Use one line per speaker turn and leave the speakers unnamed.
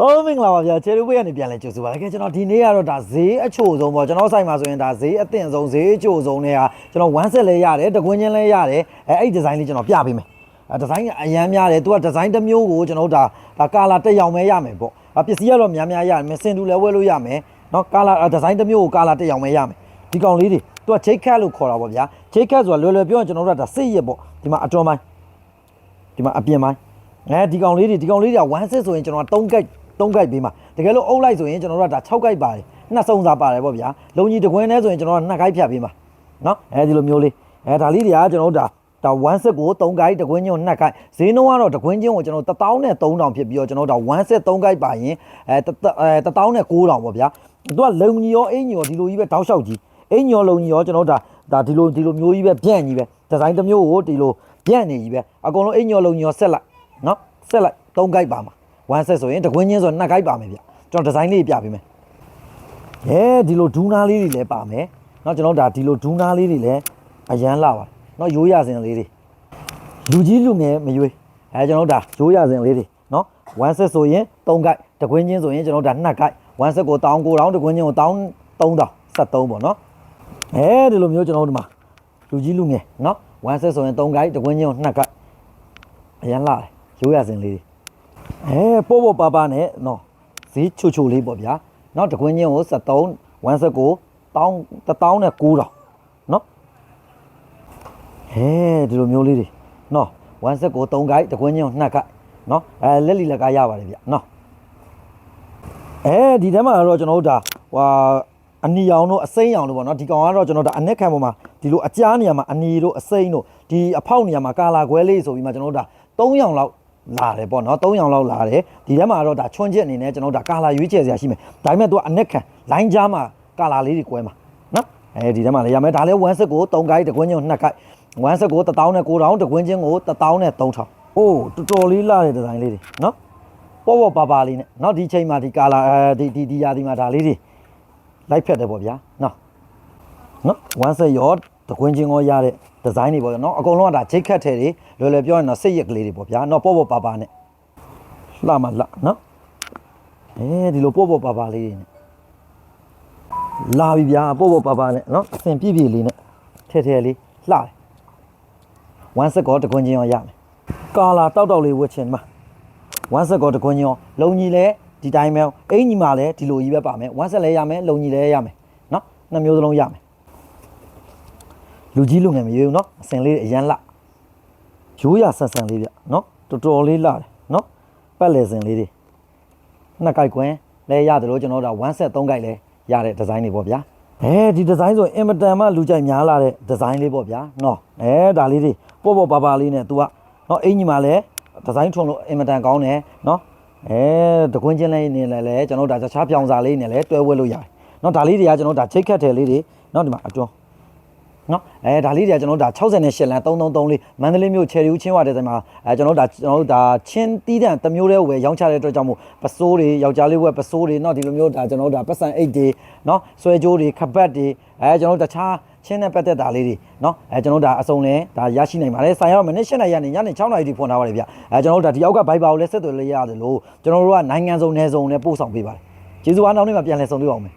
အော်မင်္ဂလာပါဗျာချယ်ရီဝေးကနေပြန်လဲကြိုဆိုပါလိုက်ခဲ့ကျွန်တော်ဒီနေ့ကတော့ဒါဈေးအချို့ဆုံးပေါ့ကျွန်တော်ဆိုင်မှာဆိုရင်ဒါဈေးအသင့်ဆုံးဈေးအချို့ဆုံးတွေကကျွန်တော်ဝမ်းဆက်လဲရတယ်တကွင်းချင်းလဲရတယ်အဲအဲ့ဒီဒီဇိုင်းလေးကျွန်တော်ပြပေးမယ်အဲဒီဇိုင်းကအရန်များတယ်သူကဒီဇိုင်းတစ်မျိုးကိုကျွန်တော်တို့ဒါဒါကာလာတစ်ယောင်ပဲရမယ်ပေါ့အပစ္စည်းကတော့များများရမယ်စင်တူလည်းဝယ်လို့ရမယ်နော်ကာလာဒီဇိုင်းတစ်မျိုးကိုကာလာတစ်ယောင်ပဲရမယ်ဒီကောင်လေးတွေသူကချိတ်ခတ်လို့ခေါ်တာပေါ့ဗျာချိတ်ခတ်ဆိုတာလွယ်လွယ်ပြောရင်ကျွန်တော်တို့ကဒါစိတ်ရပေါ့ဒီမှာအတွန်းပိုင်းဒီမှာအပြင်ပိုင်းအဲဒီကောင်လေးတွေဒီကောင်လေးတွေက1 6ဆိုရင်ကျွန်တော်က3 gate 3 gate ပေးမှာတကယ်လို့အုပ်လိုက်ဆိုရင်ကျွန်တော်တို့ကဒါ6 gate ပါတယ်နှစ်စုံစာပါတယ်ပေါ့ဗျာလုံကြီးတကွင်းနဲ့ဆိုရင်ကျွန်တော်က2 gate ဖြတ်ပေးမှာနော်အဲဒီလိုမျိုးလေးအဲဒါလေးတွေကကျွန်တော်တို့ဒါဒါ1 set ကို3 gate တကွင်းချင်းကို2 gate ဈေးနှုန်းကတော့တကွင်းချင်းကိုကျွန်တော်1000နဲ့3000ဖြစ်ပြီးတော့ကျွန်တော်တို့ဒါ1 set 3 gate ပါရင်အဲ1000နဲ့9000ပေါ့ဗျာသူကလုံကြီးရောအင်ကြီးရောဒီလိုကြီးပဲတောက်လျှောက်ကြီးအင်ကြီးရောလုံကြီးရောကျွန်တော်တို့ဒါဒါဒီလိုဒီလိုမျိုးကြီးပဲပြန့်ကြီးပဲဒီဇိုင်းတစ်မျိုးကိုဒီလိုပြန့်နေကြီးပဲအကုန်လုံးအင်ကြီးရောလုံကြီးရောဆက်လိုက်နော်ဆက်လိုက်3 guide ပါမှာ 1 set ဆိုရင်တကွင်းချင်းဆို2 guide ပါမယ်ဗျကျွန်တော်ဒီဇိုင်းလေးပြပေးမယ်အဲဒီလိုဒူးနာလေးတွေလည်းပါမယ်နော်ကျွန်တော်ဒါဒီလိုဒူးနာလေးတွေလည်းအရန်လာပါနော်ရိုးရစင်လေးတွေလူကြီးလူငယ်မရွေးအဲကျွန်တော်ဒါရိုးရစင်လေးတွေနော်1 set ဆိုရင်3 guide တကွင်းချင်းဆိုရင်ကျွန်တော်ဒါ2 guide 1 set ကို1900တကွင်းချင်းကို1300 73ပေါ့နော်အဲဒီလိုမျိုးကျွန်တော်တို့ဒီမှာလူကြီးလူငယ်နော်1 set ဆိုရင်3 guide တကွင်းချင်းကို2 guide အရန်လာတယ်ရိုးရစင်လေးတွေ အဲပေါ့ပေါ့ပါပါနဲ့နော်ဈေးချိုချိုလေးပေါ့ဗျာနော်တကွင်းချင်းကို73 179တောင်း1000နဲ့9000နော်အဲဒီလိုမျိုးလေးတွေနော်179 3 guide တကွင်းချင်းကို2 guide နော်အဲလက်လီလက်ကရပါတယ်ဗျနော်အဲဒီထဲမှာတော့ကျွန်တော်တို့ဒါဟွာအနီရောင်တို့အစိမ်းရောင်တို့ပေါ့နော်ဒီကောင်ကတော့ကျွန်တော်တို့ဒါအနက်ခံပေါ်မှာဒီလိုအကြားနေရာမှာအနီတို့အစိမ်းတို့ဒီအဖောက်နေရာမှာကာလာခွဲလေးဆိုပြီးမှကျွန်တော်တို့ဒါ3ရောင်လောက် လာတယ်ပေါ့နော်3ရောင်လောက်လာတယ်ဒီထဲမှာတော့ဒါချွန်ချက်အနေနဲ့ကျွန်တော်တို့ဒါကာလာရွေးချယ်စရာရှိမယ်ဒါပေမဲ့သူကအနက်ခံလိုင်းကြားမှာကာလာလေးတွေကွဲမှာနော်အဲဒီထဲမှာလည်းရမယ်ဒါလည်း1စက်ကို3ကိုက်တကွင်းချင်း2ကိုက်1စက်ကို19000တကွင်းချင်းကို1000နဲ့3000အိုးတော်တော်လေးလာတဲ့ဒီဇိုင်းလေးတွေနော်ပေါ့ပေါ့ပါပါလေးနဲ့နော်ဒီချိန်မှာဒီကာလာအဲဒီဒီဒီရာဒီမှာဒါလေးတွေလိုက်ဖြတ်တယ်ပေါ့ဗျာနော်နော်1စက်ရောတကွင်းချင်းရောရတဲ့ ဒီဇိုင်းတွေပေါ့ဗျာနော်အကုန်လုံးကဒါချိတ်ခတ်ထဲတွေလွယ်လွယ်ပြောရင်တော့စိတ်ရက်ကလေးတွေပေါ့ဗျာနော်ပေါ့ပေါ့ပါပါနဲ့လှမလှနော်အဲဒီလိုပေါ့ပေါ့ပါပါလေးတွေနဲ့လာပြီဗျာပေါ့ပေါ့ပါပါနဲ့နော်အစင်ပြည့်ပြည့်လေးနဲ့ထဲထဲလေးလှတယ်1ဆက်ကောတကွင်းချင်းရောရမယ်ကာလာတောက်တောက်လေးဝတ်ချင်မှာ1ဆက်ကောတကွင်းချင်းရောလုံကြီးလဲဒီတိုင်းပဲအင်ကြီးမှလည်းဒီလိုကြီးပဲပါမယ်1ဆက်လဲရမယ်လုံကြီးလဲရမယ်နော်နှစ်မျိုးစလုံးရမယ် လူကြီးလူငယ်မရွေးဘူးနော်အစင်လေးအရန်လှရိုးရဆန်ဆန်လေးဗျနော်တော်တော်လေးလှတယ်နော်ပတ်လေစင်လေးတွေနှစ်ကြိုက်ကွင်းလဲရတယ်လို့ကျွန်တော်တို့က1ဆက်3ကြိုက်လဲရတဲ့ဒီဇိုင်းတွေပေါ့ဗျာအဲဒီဒီဇိုင်းဆိုအင်မတန်မှလူကြိုက်များလာတဲ့ဒီဇိုင်းလေးပေါ့ဗျာနော်အဲဒါလေးတွေပေါ့ပေါ့ပါပါလေးနဲ့ तू ကနော်အင်ကြီးမှလည်းဒီဇိုင်းထွန်လို့အင်မတန်ကောင်းတယ်နော်အဲတကွင်းချင်းလေးနေလည်းလဲကျွန်တော်တို့ဒါတခြားပြောင်စာလေးနဲ့လည်းတွဲဝဲလို့ရတယ်နော်ဒါလေးတွေကကျွန်တော်တို့ဒါချိတ်ခတ်တယ်လေးတွေနော်ဒီမှာအတွန်း နော်အဲဒါလေးတွေကကျွန်တော်တို့ဒါ68လမ်း333လေးမန္တလေးမြို့ချယ်ရီဦးချင်းဝတဲ့ဆိုင်မှာအဲကျွန်တော်တို့ဒါကျွန်တော်တို့ဒါချင်းတီးတန့်တစ်မျိုးတည်းကိုပဲရောင်းချတဲ့အတွက်ကြောင့်မို့ပစိုးတွေယောက်ျားလေးဝက်ပစိုးတွေနော်ဒီလိုမျိုးဒါကျွန်တော်တို့ဒါပတ်စံအိတ်တွေနော်ဆွဲကြိုးတွေခပတ်တွေအဲကျွန်တော်တို့တခြားချင်းနဲ့ပတ်သက်တာလေးတွေနော်အဲကျွန်တော်တို့ဒါအစုံလဲဒါရရှိနိုင်ပါတယ်ဆိုင်ရောက်မနေ့7နိုင်ရနေညနေ6နာရီထိဖွင့်ထားပါတယ်ဗျအဲကျွန်တော်တို့ဒါဒီအောက်ကဘိုက်ပါကိုလည်းဆက်သွယ်လို့ရတယ်လို့ကျွန်တော်တို့ကနိုင်ငံစုံနယ်စုံနဲ့ပို့ဆောင်ပေးပါတယ်ကျေးဇူးအားနောက်နေ့မှာပြန်လည်ဆုံတွေ့အောင်မယ်